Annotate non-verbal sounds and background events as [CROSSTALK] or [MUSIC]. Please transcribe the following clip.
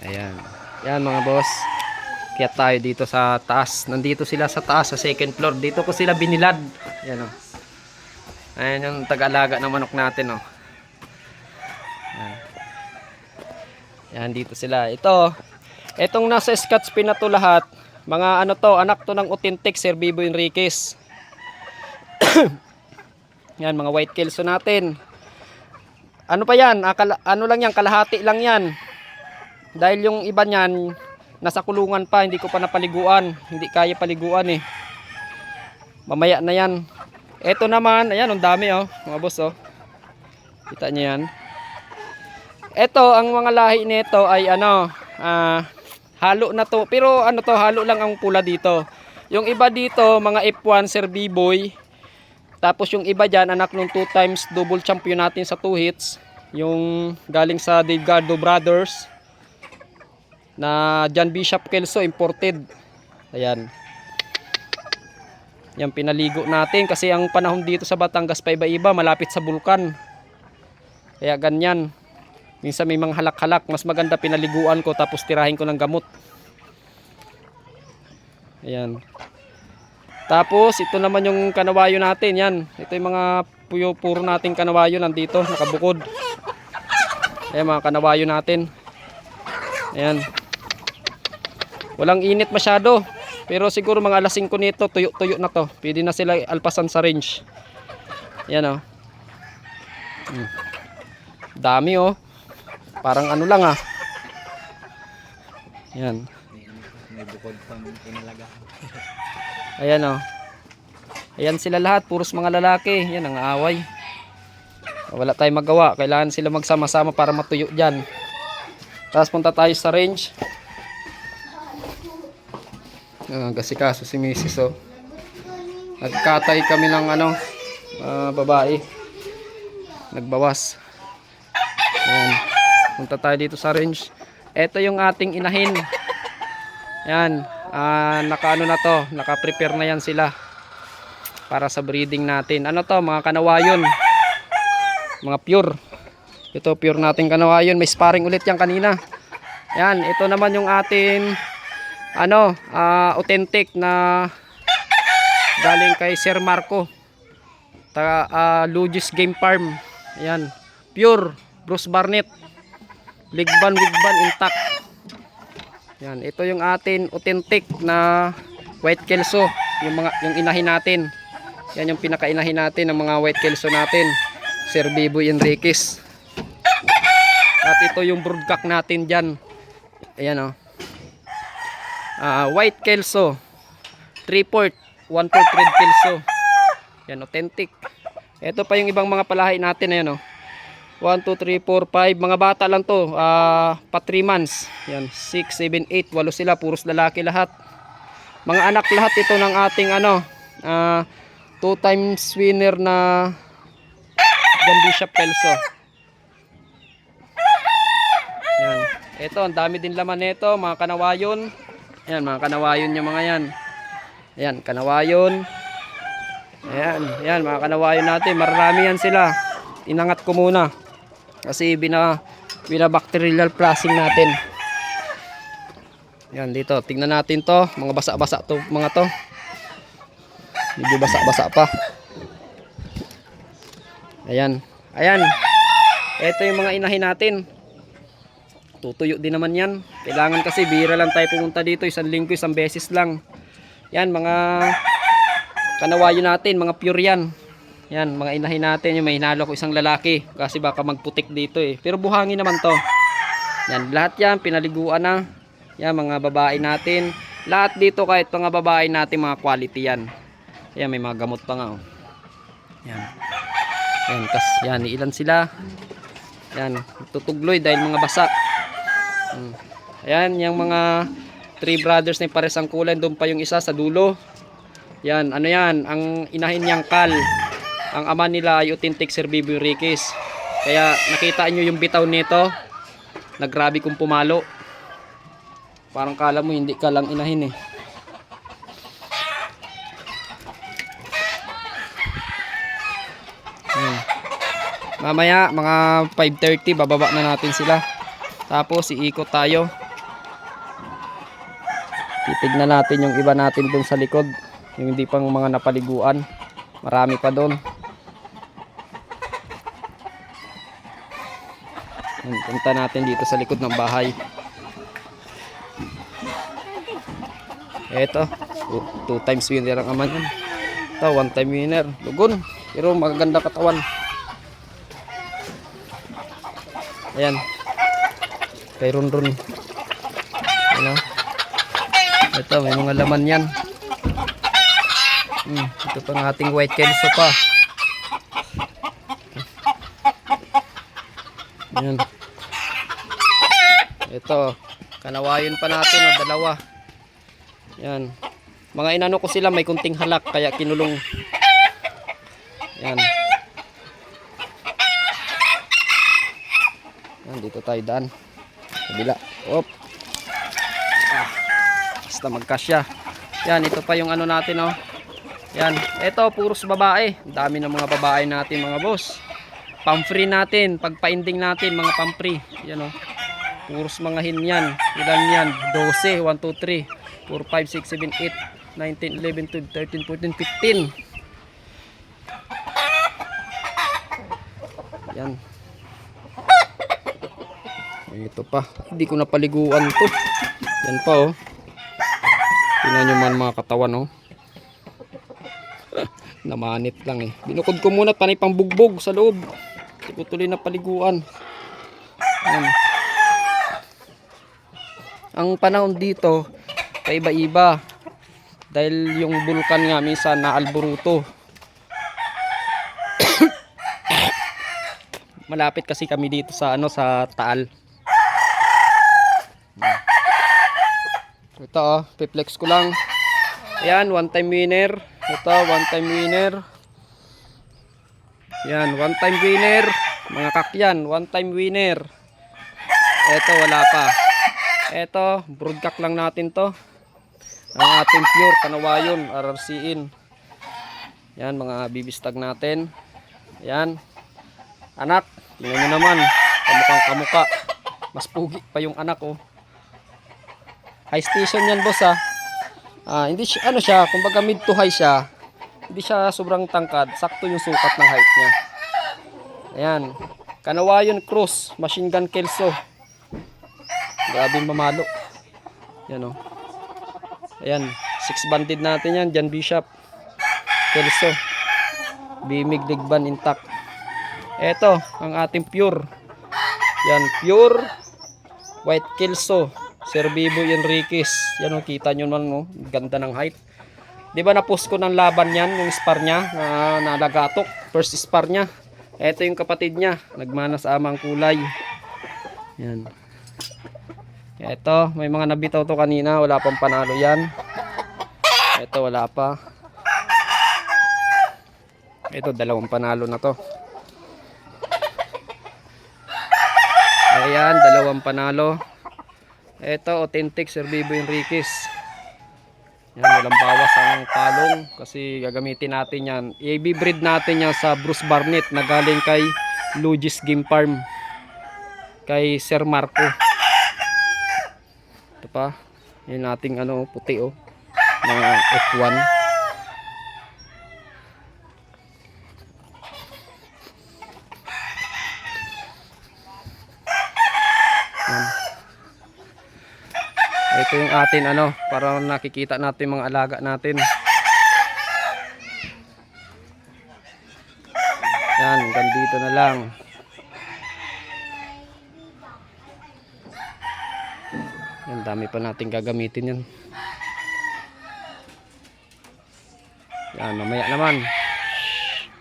Ayan. Yan mga boss. Kaya tayo dito sa taas. Nandito sila sa taas, sa second floor. Dito ko sila binilad. Yan o. Ayan yung taga-alaga ng manok natin o. Yan. Yan dito sila. Ito. Itong nasa Scotch Pin to lahat. Mga ano to, anak to ng authentic Sir Bibo Enriquez. [COUGHS] yan, mga white kelso natin. Ano pa yan? Akala, ano lang yan? Kalahati lang yan. Dahil yung iba niyan, nasa kulungan pa, hindi ko pa napaliguan. Hindi kaya paliguan eh. Mamaya na yan. Ito naman, ayan, ang dami oh, mga boss oh. Kita niyo yan. Ito, ang mga lahi nito ay ano, ah, halo na to. Pero ano to, halo lang ang pula dito. Yung iba dito, mga F1 Sir B-Boy. Tapos yung iba dyan, anak nung 2 times double champion natin sa 2 hits. Yung galing sa Delgado Brothers na John Bishop Kelso imported. Ayan. Yan pinaligo natin kasi ang panahon dito sa Batangas pa iba-iba, malapit sa bulkan. Kaya ganyan. Minsan may mga halak-halak, mas maganda pinaliguan ko tapos tirahin ko ng gamot. Ayan. Tapos ito naman yung kanawayo natin, yan. Ito yung mga puyo puro nating kanawayo nandito, nakabukod. Ayan mga kanawayo natin. Ayan. Walang init masyado. Pero siguro mga alas 5 nito, tuyo-tuyo na to. Pwede na sila alpasan sa range. Yan oh. Hmm. Dami oh. Parang ano lang ah. Yan. May bukod pang inalaga. Ayan oh. Ayan sila lahat, puros mga lalaki. Yan ang away. Wala tayong magawa. Kailangan sila magsama-sama para matuyo dyan. Tapos punta tayo sa range. Ah, gasikaso si Mrs. Oh. Nagkatay kami ng ano, ah, babae. Nagbawas. Ayan. Punta tayo dito sa range. Ito yung ating inahin. Yan. Ah, nakaano na to. Naka-prepare na yan sila. Para sa breeding natin. Ano to? Mga kanawayon. Mga pure. Ito pure nating kanawayon. May sparring ulit yan kanina. Yan. Ito naman yung ating ano, ah, authentic na galing kay Sir Marco. Taga ah, Lugis Game Farm. Ayan. Pure. Bruce Barnett. Ligban, wigban, intact. Yan, ito yung atin authentic na white kelso, yung mga yung inahin natin. Yan yung pinakainahin natin ng mga white kelso natin. Sir Biboy Enriquez. At ito yung broodcock natin diyan. Ayan oh. Ah, white kelso. 3 port, 1 port red kelso. Yan authentic. Ito pa yung ibang mga palahi natin ayan oh. 1, 2, 3, 4, 5. Mga bata lang to. ah pa 3 months. Yan. 6, 7, 8. Walo sila. Puros lalaki lahat. Mga anak lahat ito ng ating ano. ah 2 times winner na Bishop Pelso. Yan. Ito. Ang dami din laman nito. Mga kanawayon. Yan. Mga kanawayon yung mga yan. Ayan. Kanawayon. Ayan. Ayan. Mga kanawayon natin. Marami yan sila. Inangat ko muna. Kasi bina binabacterial flushing natin. Yan dito, tingnan natin 'to, mga basa-basa 'to, mga 'to. Medyo basa-basa pa. Ayan. Ayan. Ito yung mga inahin natin. Tutuyo din naman 'yan. Kailangan kasi bira lang tayo pumunta dito, isang linggo, isang beses lang. Yan mga kanawayo natin, mga pure yan. Yan, mga inahin natin, yung may hinalo ko isang lalaki kasi baka magputik dito eh. Pero buhangin naman to. Yan, lahat yan, pinaliguan na. Yan, mga babae natin. Lahat dito kahit mga babae natin, mga quality yan. Yan, may mga gamot pa nga oh. Yan. Yan, kas, yan, ilan sila. Yan, tutugloy dahil mga basa. Hmm. Ayan, yung mga three brothers yung pares ang kulay, doon pa yung isa sa dulo. Yan, ano yan, ang inahin niyang kal. Ang ama nila ay authentic Sir Bibi. Kaya nakita nyo yung bitaw nito. Nagrabe kong pumalo. Parang kala mo hindi ka lang inahin eh. Yan. Mamaya mga 5.30 bababa na natin sila. Tapos iikot tayo. Titignan natin yung iba natin dun sa likod. Yung hindi pang mga napaliguan. Marami pa doon. Punta natin dito sa likod ng bahay. Eto, two, times winner ang ama niyan. Ito, one time winner. Lugon. Pero magaganda katawan. Ayan. Kay Ron Ron. Ano? Ito, may mga laman yan. Hmm, ito pang ating white kelso pa. Ayan. Ito, kanawayon pa natin, oh, dalawa. Yan. Mga inano ko sila, may kunting halak, kaya kinulong. Yan. Yan, dito tayo daan. Kabila. Op. Ah, basta magkasya. Yan, ito pa yung ano natin, oh. Yan. Ito, puros babae. Dami ng mga babae natin, mga boss. Pam-free natin. Pagpa-ending natin, mga pam-free. Yan, oh. Puros mga hin yan. Ilan yan? 12, 1, 2, 3, 4, 5, 6, 7, 8, 19, 11, 12, 13, 14, 15. Yan. Ito pa. Hindi ko napaliguan to. Yan pa oh. Tingnan nyo man mga katawan oh. [LAUGHS] Namanit lang eh. Binukod ko muna panay pang bugbog sa loob. Hindi ko tuloy napaliguan. Yan. Ang panahon dito, kaiba-iba. Dahil yung bulkan nga minsan naalburuto. [COUGHS] Malapit kasi kami dito sa ano sa Taal. Ito oh, piplex ko lang. Ayan, one time winner. Ito, one time winner. Yan, one time winner. Mga kakyan, one time winner. Ito, wala pa. Ito, broodcock lang natin to. Ang ating pure kanawayon, RRCin. Yan, mga bibistag natin. Yan. Anak, tingnan nyo naman. Kamukhang kamuka. Mas pugi pa yung anak oh. High station yan boss ah. Ah, hindi siya, ano siya, kumbaga mid to high siya. Hindi siya sobrang tangkad. Sakto yung sukat ng height niya. Ayan. Kanawayon Cross, machine gun Kelso. Grabe mamalo. Yan oh. Ayan, six banded natin yan, Jan Bishop. Kelso. Bimig Ligban intact. Ito, ang ating pure. Yan, pure white Kelso. Sir Bibo Enriquez. Yan oh, kita nyo naman oh. Ganda ng height. Di ba na-post ko ng laban yan, yung spar niya, na nalagatok. First spar niya. Ito yung kapatid niya, nagmana sa amang kulay. Yan. Ito, may mga nabitaw to kanina, wala pang panalo yan. Ito, wala pa. Ito, dalawang panalo na to. Ayan, dalawang panalo. Ito, authentic Sir Bibo Enriquez. Yan, walang bawas ang palong kasi gagamitin natin yan. I-breed natin yan sa Bruce Barnett na galing kay Lugis Game Farm. Kay Sir Marco. Ito pa. Yan nating ano, puti oh. Na F1. Atin ano, para nakikita natin mga alaga natin. Yan, hanggang dito na lang. Yan, dami pa natin gagamitin yan. Yan, mamaya naman.